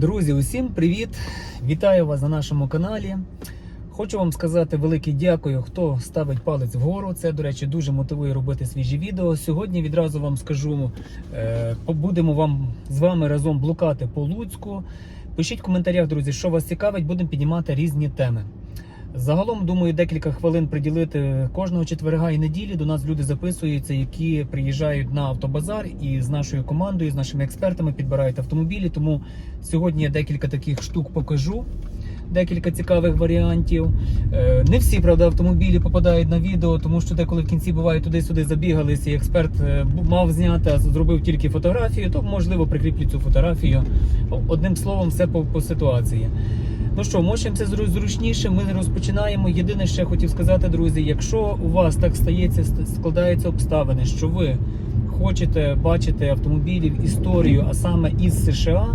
Друзі, усім привіт! Вітаю вас на нашому каналі. Хочу вам сказати велике дякую, хто ставить палець вгору. Це, до речі, дуже мотивує робити свіжі відео. Сьогодні відразу вам скажу, е, будемо вам з вами разом блукати по Луцьку. Пишіть в коментарях, друзі, що вас цікавить, будемо піднімати різні теми. Загалом, думаю, декілька хвилин приділити кожного четверга і неділі. До нас люди записуються, які приїжджають на автобазар і з нашою командою, з нашими експертами підбирають автомобілі. Тому сьогодні я декілька таких штук покажу. Декілька цікавих варіантів. Е, Не всі, правда, автомобілі попадають на відео, тому що деколи в кінці буває туди-сюди забігалися, і експерт е, мав зняти, а зробив тільки фотографію, то можливо прикріплю цю фотографію. Одним словом, все по, по ситуації. Ну що, мочимося зру- зручніше, ми розпочинаємо. Єдине, ще хотів сказати, друзі, якщо у вас так стається, складаються обставини, що ви хочете бачити автомобілів історію, а саме із США.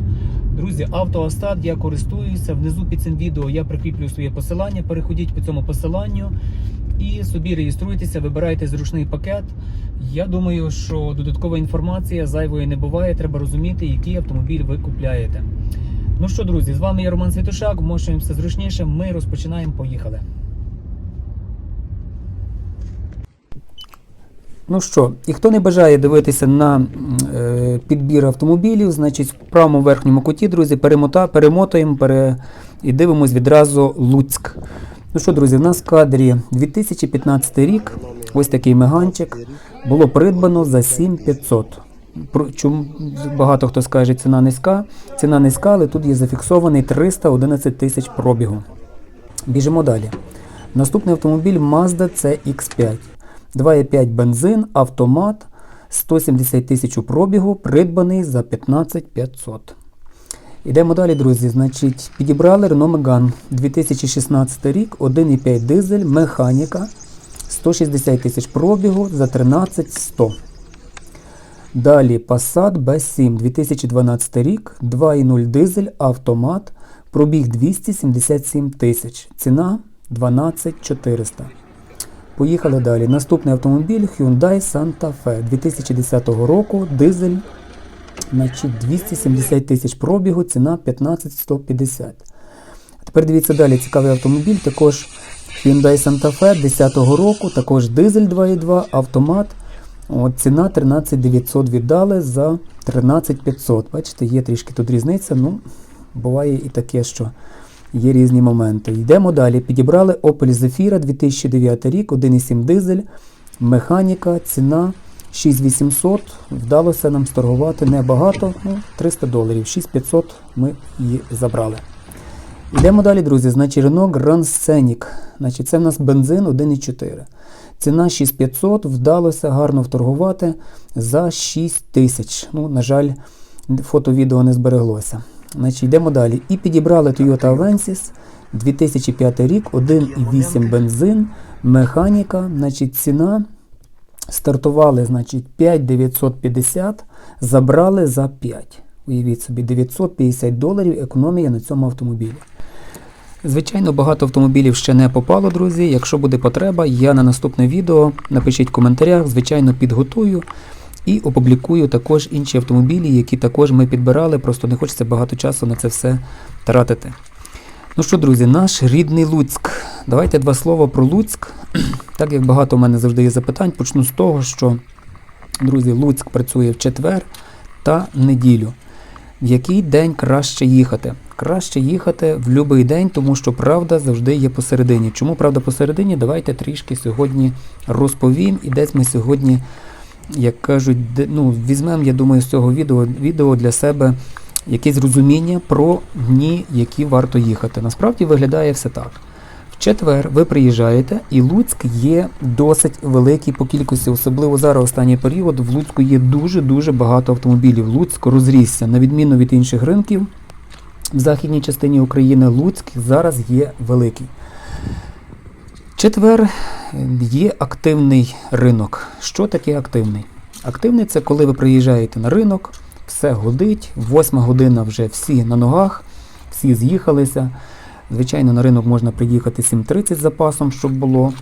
Друзі, автоастат я користуюся. Внизу під цим відео я прикріплю своє посилання. Переходіть по цьому посиланню і собі реєструйтеся, вибирайте зручний пакет. Я думаю, що додаткова інформація зайвої не буває. Треба розуміти, який автомобіль ви купляєте. Ну що, друзі, з вами я Роман Світошак. Вмощуємося зручніше. Ми розпочинаємо. Поїхали. Ну що, і хто не бажає дивитися на е, підбір автомобілів, значить в правому верхньому куті, друзі, перемота, перемотуємо пере, і дивимось відразу Луцьк. Ну що, друзі, в нас в кадрі 2015 рік. Ось такий меганчик. Було придбано за 7500. Чому багато хто скаже, ціна низька. Ціна низька, але тут є зафіксований 311 тисяч пробігу. Біжимо далі. Наступний автомобіль Mazda CX5. 2,5 бензин, автомат, 170 тисяч у пробігу, придбаний за 15 500. Ідемо далі, друзі. Значить, підібрали Renault Megane 2016 рік, 1,5 дизель, механіка, 160 тисяч пробігу за 13 100. Далі Passat B7 2012 рік, 2,0 дизель, автомат, пробіг 277 тисяч, ціна 12 400. Поїхали далі. Наступний автомобіль Hyundai Santa Fe 2010 року, дизель, значить 270 тисяч пробігу, ціна 15 150. А тепер дивіться далі, цікавий автомобіль, також Hyundai Santa Fe 10 року, також дизель 2.2, автомат. От, ціна 13 900 віддали за 13 500. Бачите, є трішки тут різниця. Ну, буває і таке, що є різні моменти. Йдемо далі. Підібрали Opel Zafira 2009 рік, 1,7 дизель, механіка, ціна 6800. Вдалося нам сторгувати небагато, ну, 300 доларів. 6500 ми її забрали. Йдемо далі, друзі. Значить, Renault Grand Scenic. Значить, це в нас бензин 1,4. Ціна 6500, вдалося гарно вторгувати за 6000. Ну, на жаль, фото-відео не збереглося. Значить, йдемо далі. І підібрали Toyota Avensis 2005 рік, 1,8 бензин, механіка, значить, ціна. Стартували, значить, 5950, забрали за 5. Уявіть собі, 950 доларів економія на цьому автомобілі. Звичайно, багато автомобілів ще не попало, друзі. Якщо буде потреба, я на наступне відео напишіть в коментарях, звичайно, підготую і опублікую також інші автомобілі, які також ми підбирали, просто не хочеться багато часу на це все тратити. Ну що, друзі, наш рідний Луцьк. Давайте два слова про Луцьк. Так як багато в мене завжди є запитань, почну з того, що, друзі, Луцьк працює в четвер та неділю. В який день краще їхати? Краще їхати в будь-який день, тому що правда завжди є посередині. Чому правда посередині? Давайте трішки сьогодні розповім. І десь ми сьогодні, як кажуть, ну, візьмемо, я думаю, з цього відео, відео для себе якесь розуміння про дні, які варто їхати. Насправді виглядає все так. В четвер ви приїжджаєте, і Луцьк є досить великий по кількості, особливо зараз останній період. В Луцьку є дуже-дуже багато автомобілів. Луцьк розрісся, на відміну від інших ринків. В західній частині України Луцьк зараз є великий. Четвер є активний ринок. Що таке активний? Активний це коли ви приїжджаєте на ринок, все годить, восьма година вже всі на ногах, всі з'їхалися. Звичайно, на ринок можна приїхати 7.30 з запасом, щоб було.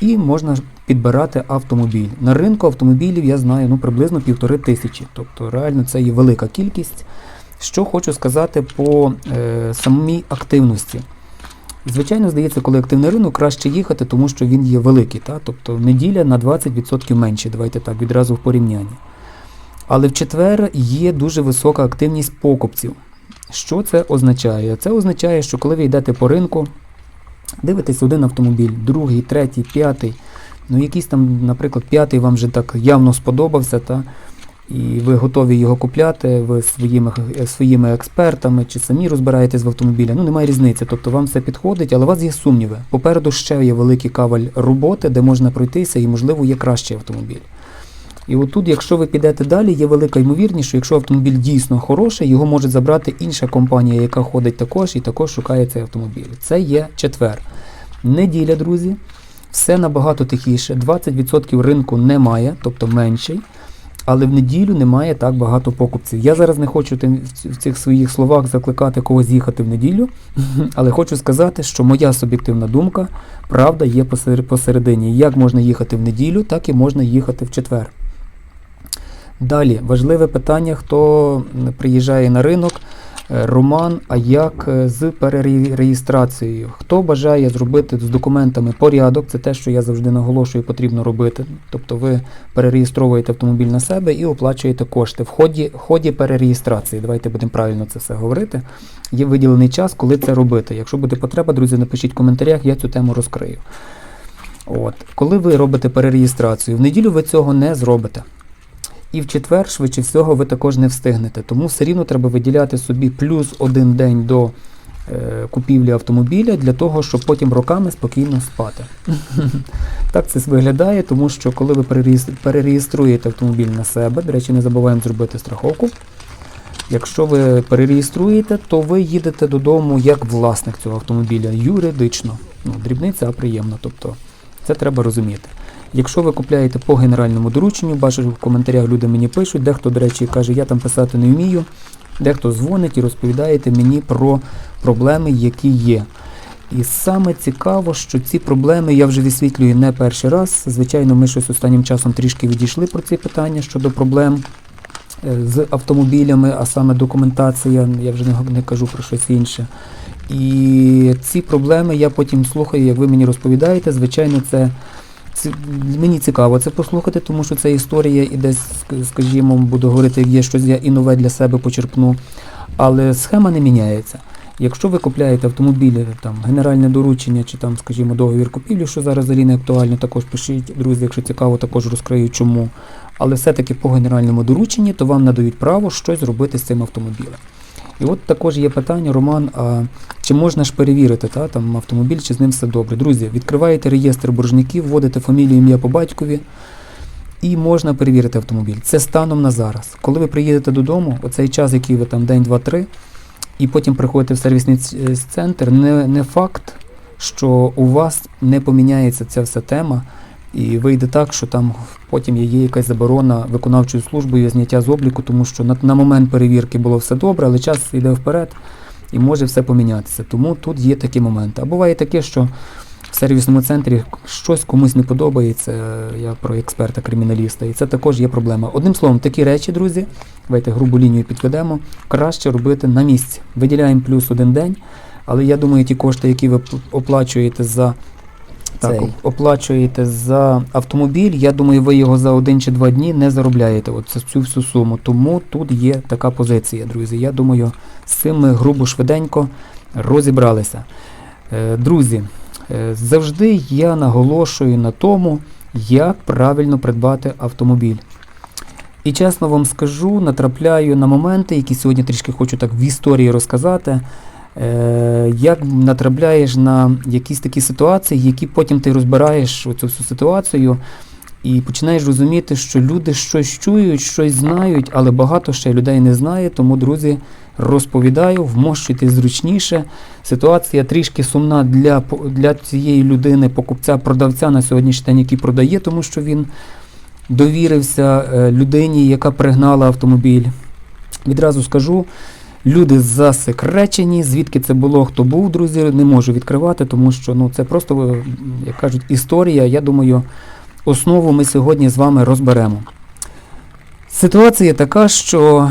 І можна підбирати автомобіль. На ринку автомобілів я знаю ну, приблизно півтори тисячі. Тобто реально це є велика кількість. Що хочу сказати по е, самій активності. Звичайно, здається, коли активний ринок, краще їхати, тому що він є великий. Та? Тобто неділя на 20% менше, давайте так, відразу в порівнянні. Але в четвер є дуже висока активність покупців. Що це означає? Це означає, що коли ви йдете по ринку, дивитесь один автомобіль, другий, третій, п'ятий. Ну, якийсь там, наприклад, п'ятий вам вже так явно сподобався, та, і ви готові його купляти, ви своїми, своїми експертами чи самі розбираєтесь в автомобілі. Ну, немає різниці. Тобто вам все підходить, але у вас є сумніви. Попереду ще є великий каваль роботи, де можна пройтися, і, можливо, є кращий автомобіль. І отут, якщо ви підете далі, є велика ймовірність, що якщо автомобіль дійсно хороший, його може забрати інша компанія, яка ходить також і також шукає цей автомобіль. Це є четвер. Неділя, друзі, все набагато тихіше. 20% ринку немає, тобто менший. Але в неділю немає так багато покупців. Я зараз не хочу в цих своїх словах закликати когось їхати в неділю, але хочу сказати, що моя суб'єктивна думка, правда є посередині. Як можна їхати в неділю, так і можна їхати в четвер. Далі, важливе питання, хто приїжджає на ринок. Е, Роман, а як е, з перереєстрацією? Хто бажає зробити з документами порядок? Це те, що я завжди наголошую, потрібно робити. Тобто ви перереєстровуєте автомобіль на себе і оплачуєте кошти в ході, в ході перереєстрації. Давайте будемо правильно це все говорити. Є виділений час, коли це робити. Якщо буде потреба, друзі, напишіть в коментарях, я цю тему розкрию. От. Коли ви робите перереєстрацію, в неділю ви цього не зробите. І в четвер, швидше всього, ви також не встигнете. Тому все рівно треба виділяти собі плюс один день до е, купівлі автомобіля для того, щоб потім роками спокійно спати. так це виглядає, тому що коли ви перереєструєте автомобіль на себе, до речі, не забуваємо зробити страховку. Якщо ви перереєструєте, то ви їдете додому як власник цього автомобіля юридично. Ну, дрібниця, а приємно. Тобто це треба розуміти. Якщо ви купляєте по генеральному дорученню, бачу в коментарях люди мені пишуть, дехто, до речі, каже, я там писати не вмію, дехто дзвонить і розповідаєте мені про проблеми, які є. І саме цікаво, що ці проблеми я вже висвітлюю не перший раз. Звичайно, ми щось останнім часом трішки відійшли про ці питання щодо проблем е, з автомобілями, а саме документація, я вже не, кажу про щось інше. І ці проблеми я потім слухаю, як ви мені розповідаєте. Звичайно, це мені цікаво це послухати, тому що це історія і десь, скажімо, буду говорити, є щось я і нове для себе почерпну. Але схема не міняється. Якщо ви купляєте автомобілі, там генеральне доручення чи там, скажімо, договір купівлі, що зараз взагалі не актуально, також пишіть, друзі, якщо цікаво, також розкрию чому. Але все-таки по генеральному дорученні, то вам надають право щось зробити з цим автомобілем. І от також є питання, Роман, а чи можна ж перевірити та, там, автомобіль, чи з ним все добре? Друзі, відкриваєте реєстр боржників, вводите фамілію, ім'я по батькові, і можна перевірити автомобіль. Це станом на зараз. Коли ви приїдете додому, оцей час, який ви там день, два, три, і потім приходите в сервісний е, центр, не, не факт, що у вас не поміняється ця вся тема, і вийде так, що там потім є якась заборона виконавчою службою зняття з обліку, тому що на, на момент перевірки було все добре, але час йде вперед і може все помінятися. Тому тут є такі моменти. А буває таке, що в сервісному центрі щось комусь не подобається, я про експерта-криміналіста, і це також є проблема. Одним словом, такі речі, друзі, давайте грубу лінію підведемо, краще робити на місці. Виділяємо плюс один день, але я думаю, ті кошти, які ви оплачуєте за так, Цей. оплачуєте за автомобіль, я думаю, ви його за один чи два дні не заробляєте от цю- цю всю суму. Тому тут є така позиція, друзі. Я думаю, з цим ми грубо швиденько розібралися. Е, Друзі, е, завжди я наголошую на тому, як правильно придбати автомобіль. І чесно вам скажу, натрапляю на моменти, які сьогодні трішки хочу так в історії розказати. Е, як натрапляєш на якісь такі ситуації, які потім ти розбираєш цю всю ситуацію і починаєш розуміти, що люди щось чують, щось знають, але багато ще людей не знає. Тому, друзі, розповідаю, вмощуйте зручніше. Ситуація трішки сумна для, для цієї людини, покупця, продавця на сьогоднішній день, який продає, тому що він довірився е, людині, яка пригнала автомобіль. Відразу скажу, люди засекречені, звідки це було, хто був, друзі, не можу відкривати, тому що ну, це просто, е, як кажуть, історія. Я думаю, основу ми сьогодні з вами розберемо. Ситуація така, що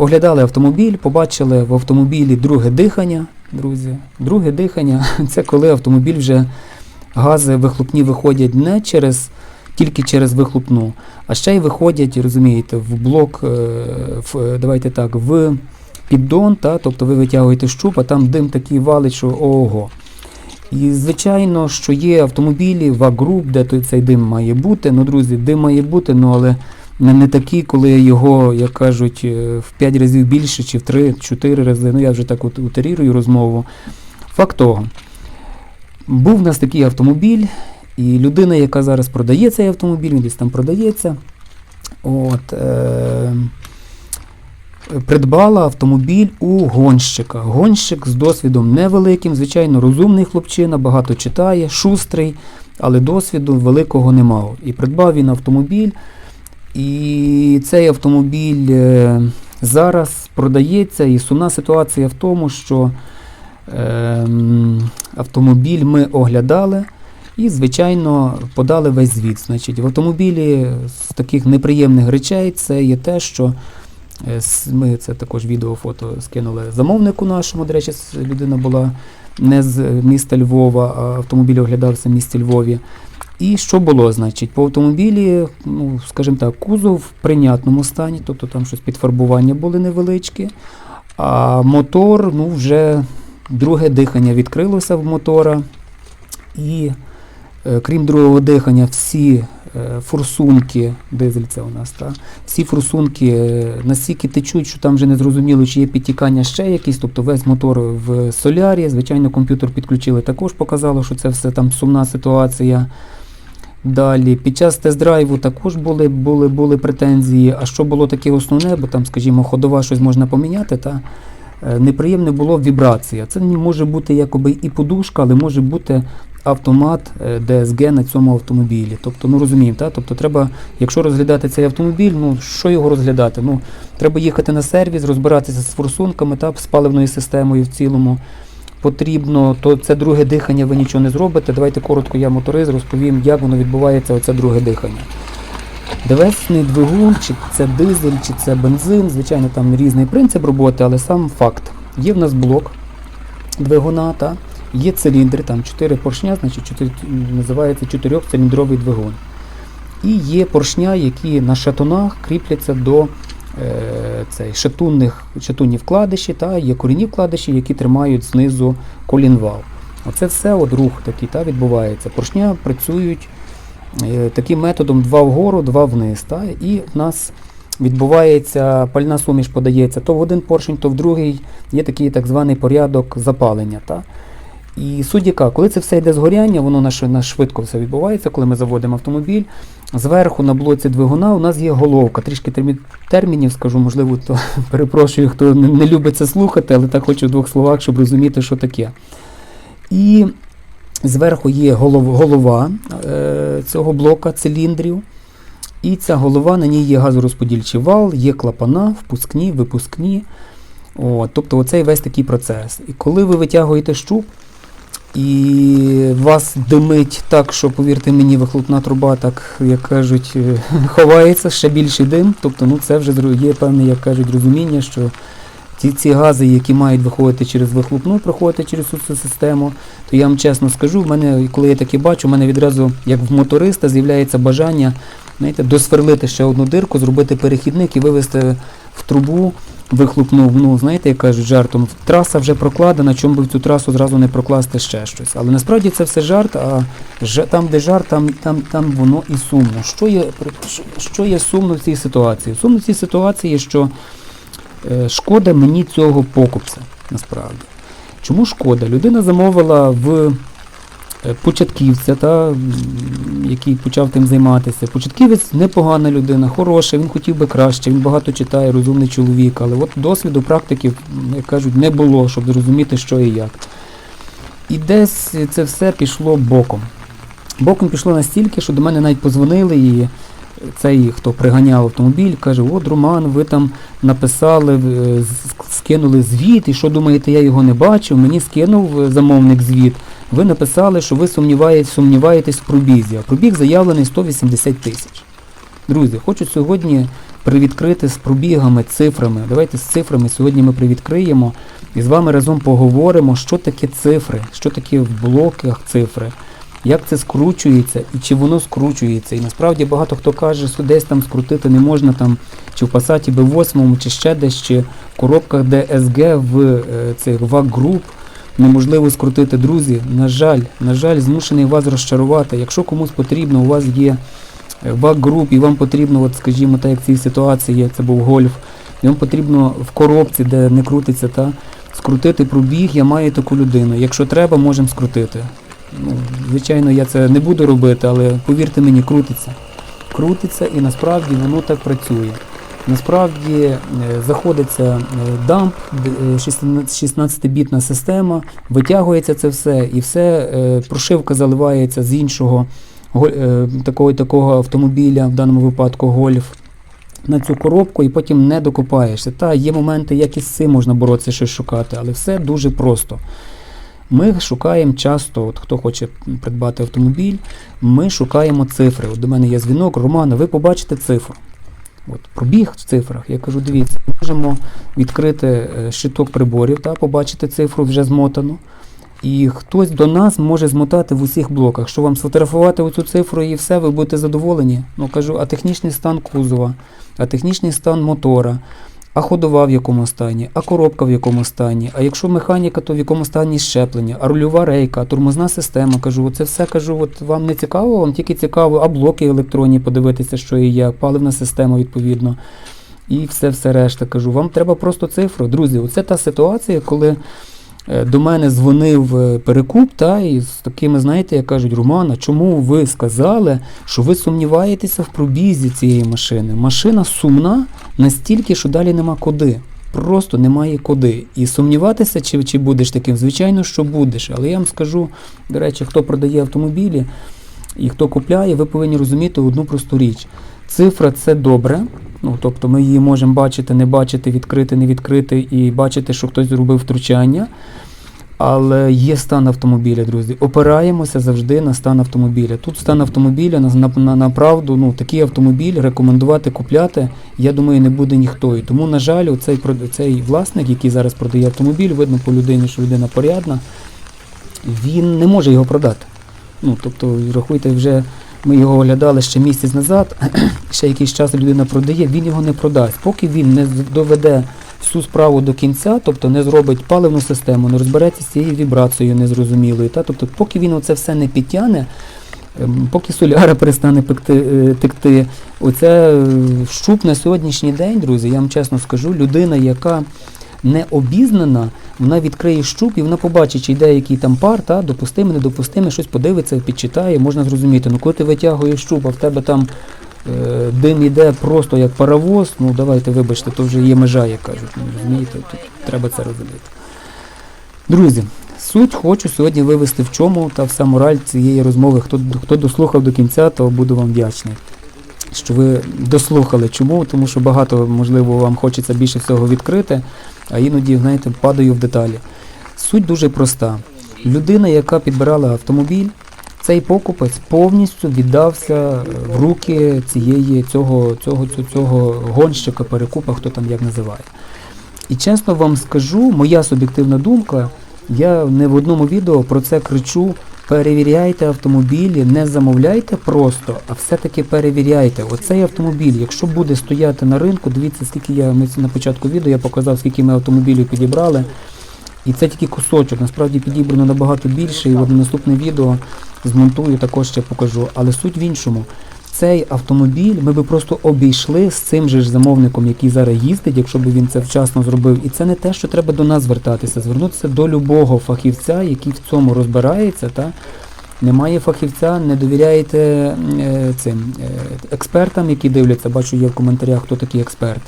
Оглядали автомобіль, побачили в автомобілі друге дихання, друзі. Друге дихання це коли автомобіль вже гази вихлопні виходять не через, тільки через вихлопну, а ще й виходять, розумієте, в блок, е, в, давайте так, в піддон, та, тобто ви витягуєте щуп, а там дим такий валить, що ого. І звичайно, що є автомобілі, вак-груп, де той цей дим має бути. Ну, друзі, дим має бути, ну але не, такий, коли його, як кажуть, е, в 5 разів більше, чи в 3-4 рази. Ну я вже так утерірую розмову. Факт того, був в нас такий автомобіль, і людина, яка зараз продає цей автомобіль, він десь там продається. От, е, придбала автомобіль у гонщика. Гонщик з досвідом невеликим, звичайно, розумний хлопчина, багато читає, шустрий, але досвіду великого не мав. І придбав він автомобіль. І цей автомобіль е, зараз продається, і сумна ситуація в тому, що ем, автомобіль ми оглядали і, звичайно, подали весь звіт. Значить, в автомобілі з таких неприємних речей це є те, що е, ми це також відео, фото скинули замовнику нашому. До речі, людина була не з міста Львова, а автомобіль оглядався в місті Львові. І що було, значить, по автомобілі, ну, скажімо так, кузов в прийнятному стані, тобто там щось підфарбування були невеличкі, а мотор, ну, вже друге дихання відкрилося в мотора. І е, крім другого дихання, всі е, форсунки, дизель це у нас, та, всі форсунки е, настільки течуть, що там вже не зрозуміло, чи є підтікання ще якісь, тобто весь мотор в солярі. Звичайно, комп'ютер підключили також, показало, що це все там сумна ситуація. Далі, під час тест-драйву також були, були, були претензії. А що було таке основне, бо там, скажімо, ходова щось можна поміняти, та е, неприємне було вібрація. Це може бути якоби і подушка, але може бути автомат е, DSG на цьому автомобілі. Тобто, ну розуміємо, та? тобто треба, якщо розглядати цей автомобіль, ну що його розглядати? Ну, треба їхати на сервіс, розбиратися з форсунками, та, з паливною системою в цілому. Потрібно, то це друге дихання, ви нічого не зробите. Давайте коротко я моторист розповім, як воно відбувається, оце друге дихання. Девесний двигун, чи це дизель, чи це бензин, звичайно, там різний принцип роботи, але сам факт. Є в нас блок двигуна, та, є циліндри, там 4 поршня, значить 4, називається 4-циліндровий двигун. І є поршня, які на шатунах кріпляться до е, цей, шатунних, шатунні вкладиші, та, є корінні вкладиші, які тримають знизу колінвал. Оце все от рух такий та, відбувається. Поршня працюють е, таким методом два вгору, два вниз. Та, і в нас відбувається, пальна суміш подається то в один поршень, то в другий. Є такий так званий порядок запалення. Та. І суть яка, коли це все йде згоряння, воно на, швидко все відбувається, коли ми заводимо автомобіль. Зверху на блоці двигуна у нас є головка. Трішки термі- термінів скажу, можливо, то перепрошую, хто не, любить це слухати, але так хочу в двох словах, щоб розуміти, що таке. І зверху є голов, голова е, цього блока циліндрів. І ця голова, на ній є газорозподільчий вал, є клапана, впускні, випускні. От, тобто оцей весь такий процес. І коли ви витягуєте щуп, і вас димить так, що, повірте мені, вихлопна труба, так, як кажуть, е, ховається, ще більший дим. Тобто, ну, це вже є певне, як кажуть, розуміння, що ці, ці гази, які мають виходити через вихлопну, проходити через цю систему, то я вам чесно скажу, в мене, коли я таке бачу, в мене відразу, як в моториста, з'являється бажання знаєте, досверлити ще одну дирку, зробити перехідник і вивести в трубу вихлопну, ну, знаєте, як кажуть, жартом. Траса вже прокладена, чому би в цю трасу зразу не прокласти ще щось. Але насправді це все жарт, а там, де жарт, там, там, там воно і сумно. Що є, що- є сумно в цій ситуації? Сумно в цій ситуації, що е, шкода мені цього покупця, насправді. Чому шкода? Людина замовила в початківця, та, який почав тим займатися. Початківець непогана людина, хороша, він хотів би краще, він багато читає, розумний чоловік, але от досвіду практиків, як кажуть, не було, щоб зрозуміти, що і як. І десь це все пішло боком. Боком пішло настільки, що до мене навіть позвонили і цей, хто приганяв автомобіль, каже, от Роман, ви там написали, е, скинули звіт, і що думаєте, я його не бачив, мені скинув е, замовник звіт. Ви написали, що ви сумніваєтесь, в пробізі, а пробіг заявлений 180 тисяч. Друзі, хочу сьогодні привідкрити з пробігами, цифрами. Давайте з цифрами сьогодні ми привідкриємо і з вами разом поговоримо, що таке цифри, що таке в блоках цифри, як це скручується і чи воно скручується. І насправді багато хто каже, що десь там скрутити не можна там, чи в Passat B8, чи ще десь, чи в коробках DSG в е, цих VAG груп неможливо скрутити. Друзі, на жаль, на жаль, змушений вас розчарувати. Якщо комусь потрібно, у вас є VAG груп і вам потрібно, от скажімо так, як в цій ситуації, це був гольф, і вам потрібно в коробці, де не крутиться, та скрутити пробіг, я маю таку людину. Якщо треба, можемо скрутити. Ну, звичайно, я це не буду робити, але повірте мені, крутиться. Крутиться і насправді воно так працює. Насправді е, заходиться е, дамп, е, 16-бітна система, витягується це все, і все, е, прошивка заливається з іншого е, такого, такого автомобіля, в даному випадку гольф, на цю коробку і потім не докопаєшся. Та є моменти, як і з цим можна боротися, щось шукати, але все дуже просто. Ми шукаємо часто, от хто хоче придбати автомобіль, ми шукаємо цифри. От до мене є дзвінок, Романа, ви побачите цифру. От, пробіг в цифрах. Я кажу, дивіться, можемо відкрити е, щиток приборів та побачити цифру вже змотану. І хтось до нас може змотати в усіх блоках, що вам сфотографувати оцю цифру і все, ви будете задоволені. Ну кажу, а технічний стан кузова, а технічний стан мотора, а ходова в якому стані, а коробка в якому стані, а якщо механіка, то в якому стані щеплення, а рульова рейка, а тормозна система. Кажу, це все кажу, от вам не цікаво, вам тільки цікаво, а блоки електронні подивитися, що і як, паливна система відповідно. І все все решта. Кажу, вам треба просто цифру. Друзі, оце та ситуація, коли до мене дзвонив е, перекуп, та, і з такими, знаєте, як кажуть, Романа, чому ви сказали, що ви сумніваєтеся в пробізі цієї машини? Машина сумна настільки, що далі нема куди. Просто немає куди. І сумніватися, чи, чи будеш таким, звичайно, що будеш. Але я вам скажу, до речі, хто продає автомобілі і хто купляє, ви повинні розуміти одну просту річ. Цифра це добре. Ну, тобто ми її можемо бачити, не бачити, відкрити, не відкрити і бачити, що хтось зробив втручання. Але є стан автомобіля, друзі. Опираємося завжди на стан автомобіля. Тут стан автомобіля на, на, на, на правду, ну такий автомобіль рекомендувати купляти, я думаю, не буде ніхто. І тому, на жаль, цей, цей власник, який зараз продає автомобіль, видно по людині, що людина порядна, він не може його продати. Ну, тобто, рахуйте, вже ми його оглядали ще місяць назад, ще якийсь час людина продає, він його не продасть. Поки він не доведе всю справу до кінця, тобто не зробить паливну систему, не розбереться з цією вібрацією незрозумілою. Та? Тобто, поки він оце все не підтягне, ем, поки соляра перестане е, текти, оце е, щуп на сьогоднішній день, друзі, я вам чесно скажу, людина, яка не обізнана, вона відкриє щуп і вона побачить, чи йде який там пар, та, допустиме, недопустиме, щось подивиться, підчитає, можна зрозуміти. Ну коли ти витягуєш щуп, а в тебе там е, дим іде просто як паровоз, ну давайте, вибачте, то вже є межа, як кажуть. Ну, розумієте, тут треба це розуміти. Друзі, суть хочу сьогодні вивести в чому та вся мораль цієї розмови. Хто, хто дослухав до кінця, то буду вам вдячний. Що ви дослухали. Чому? Тому що багато, можливо, вам хочеться більше всього відкрити, а іноді, знаєте, падаю в деталі. Суть дуже проста. Людина, яка підбирала автомобіль, цей покупець повністю віддався в руки цієї, цього, цього, цього, цього гонщика, перекупа, хто там як називає. І чесно вам скажу, моя суб'єктивна думка, я не в одному відео про це кричу. Перевіряйте автомобілі, не замовляйте просто, а все-таки перевіряйте. Оцей автомобіль, якщо буде стояти на ринку, дивіться, скільки я ми на початку відео я показав, скільки ми автомобілів підібрали. І це тільки кусочок, насправді підібрано набагато більше, і от наступне відео змонтую, також ще покажу. Але суть в іншому. Цей автомобіль ми би просто обійшли з цим же ж замовником, який зараз їздить, якщо б він це вчасно зробив. І це не те, що треба до нас звертатися, звернутися до любого фахівця, який в цьому розбирається. Та? Немає фахівця, не довіряєте е, цим е, експертам, які дивляться, бачу є в коментарях, хто такий експерт.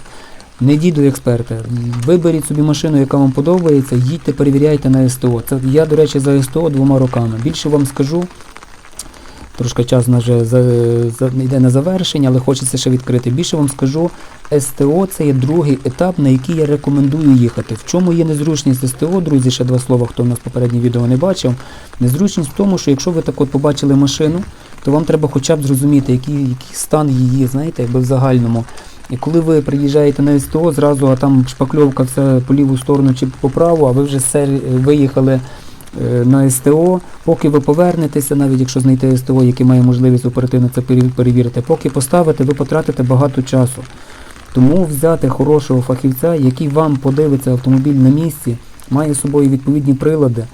Не йдіть до експерта. Виберіть собі машину, яка вам подобається, їдьте, перевіряйте на СТО. Це я, до речі, за СТО двома роками. Більше вам скажу. Трошки час вже за, за, йде на завершення, але хочеться ще відкрити. Більше вам скажу, СТО це є другий етап, на який я рекомендую їхати. В чому є незручність СТО, друзі, ще два слова, хто в нас попереднє відео не бачив. Незручність в тому, що якщо ви так от побачили машину, то вам треба хоча б зрозуміти, який, який стан її, знаєте, якби в загальному. І коли ви приїжджаєте на СТО, зразу а там шпакльовка все по ліву сторону чи по праву, а ви вже сер- виїхали на СТО, поки ви повернетеся, навіть якщо знайти СТО, яке має можливість оперативно це пере- перевірити, поки поставите, ви потратите багато часу. Тому взяти хорошого фахівця, який вам подивиться автомобіль на місці, має з собою відповідні прилади.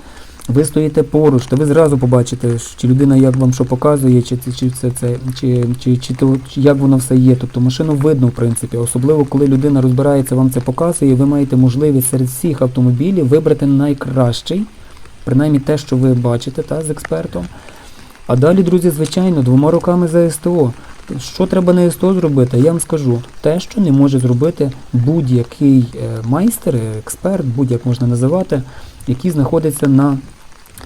Ви стоїте поруч, то ви зразу побачите, чи людина як вам що показує, чи, чи це, це чи, чи, чи, то, чи як воно все є. Тобто машину видно, в принципі. Особливо, коли людина розбирається, вам це показує, ви маєте можливість серед всіх автомобілів вибрати найкращий, принаймні те, що ви бачите та, з експертом. А далі, друзі, звичайно, двома руками за СТО. Що треба на СТО зробити? Я вам скажу. Те, що не може зробити будь-який е, майстер, е, експерт, будь-як можна називати, який знаходиться на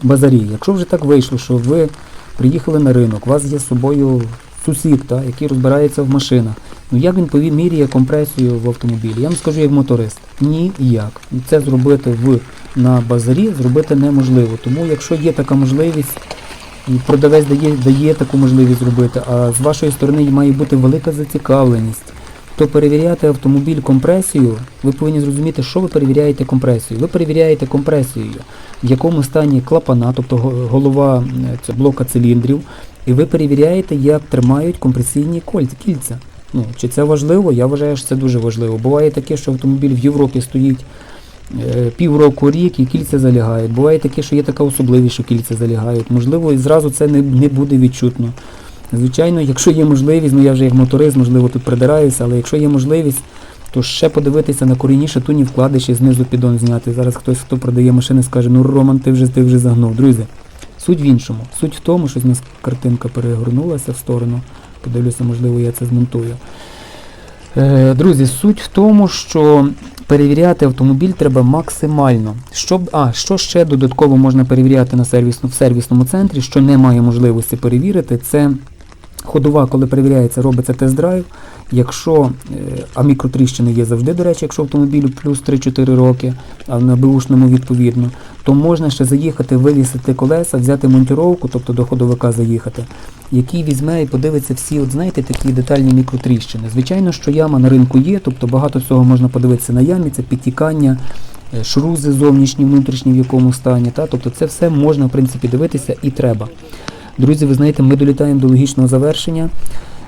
базарі. Якщо вже так вийшло, що ви приїхали на ринок, у вас є з собою сусід, та, який розбирається в машинах. Ну як він поміряє компресію в автомобілі? Я вам скажу як моторист. Ніяк. Це зробити в, на базарі зробити неможливо. Тому якщо є така можливість, і продавець дає, дає таку можливість зробити, а з вашої сторони має бути велика зацікавленість. То перевіряти автомобіль компресію, ви повинні зрозуміти, що ви перевіряєте компресію. Ви перевіряєте компресією, в якому стані клапана, тобто голова блока циліндрів, і ви перевіряєте, як тримають компресійні кільця. Ну, чи це важливо? Я вважаю, що це дуже важливо. Буває таке, що автомобіль в Європі стоїть півроку рік і кільця залягають. Буває таке, що є така особливість, що кільця залягають. Можливо, і зразу це не, не буде відчутно. Звичайно, якщо є можливість, ну я вже як моторист, можливо, тут придираюся, але якщо є можливість, то ще подивитися на корінні шатуні вкладиші, знизу піддон зняти. Зараз хтось, хто продає машини, скаже, ну Роман, ти вже ти вже загнув. Друзі, суть в іншому. Суть в тому, що з нас картинка перегорнулася в сторону. Подивлюся, можливо, я це змонтую. Е, Друзі, суть в тому, що перевіряти автомобіль треба максимально. Щоб, а, що ще додатково можна перевіряти на сервісно, в сервісному центрі, що немає можливості перевірити, це ходова, коли перевіряється, робиться тест-драйв. Якщо, е, а мікротріщини є завжди, до речі, якщо автомобілю плюс 3-4 роки, а на бушному відповідно, то можна ще заїхати, вивісити колеса, взяти монтіровку, тобто до ходовика заїхати, який візьме і подивиться всі, от знаєте, такі детальні мікротріщини. Звичайно, що яма на ринку є, тобто багато цього можна подивитися на ямі, це підтікання, е, шрузи зовнішні, внутрішні в якому стані. Та? Тобто це все можна в принципі дивитися і треба. Друзі, ви знаєте, ми долітаємо до логічного завершення.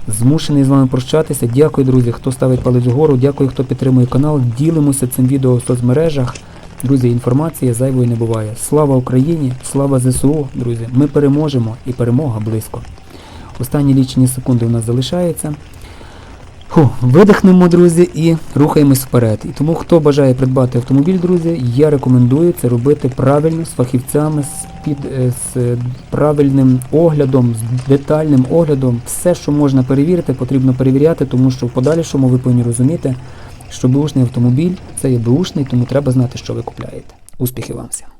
Змушений з вами прощатися. Дякую, друзі, хто ставить палець вгору. Дякую, хто підтримує канал. Ділимося цим відео в соцмережах. Друзі, інформація зайвої не буває. Слава Україні, слава ЗСУ, друзі. Ми переможемо і перемога близько. Останні лічені секунди у нас залишаються. Фу, видихнемо, друзі, і рухаємось вперед. І тому, хто бажає придбати автомобіль, друзі, я рекомендую це робити правильно з фахівцями, з, під, е, з правильним оглядом, з детальним оглядом. Все, що можна перевірити, потрібно перевіряти, тому що в подальшому ви повинні розуміти, що бушний автомобіль це є бушний, тому треба знати, що ви купляєте. Успіхів вам всім!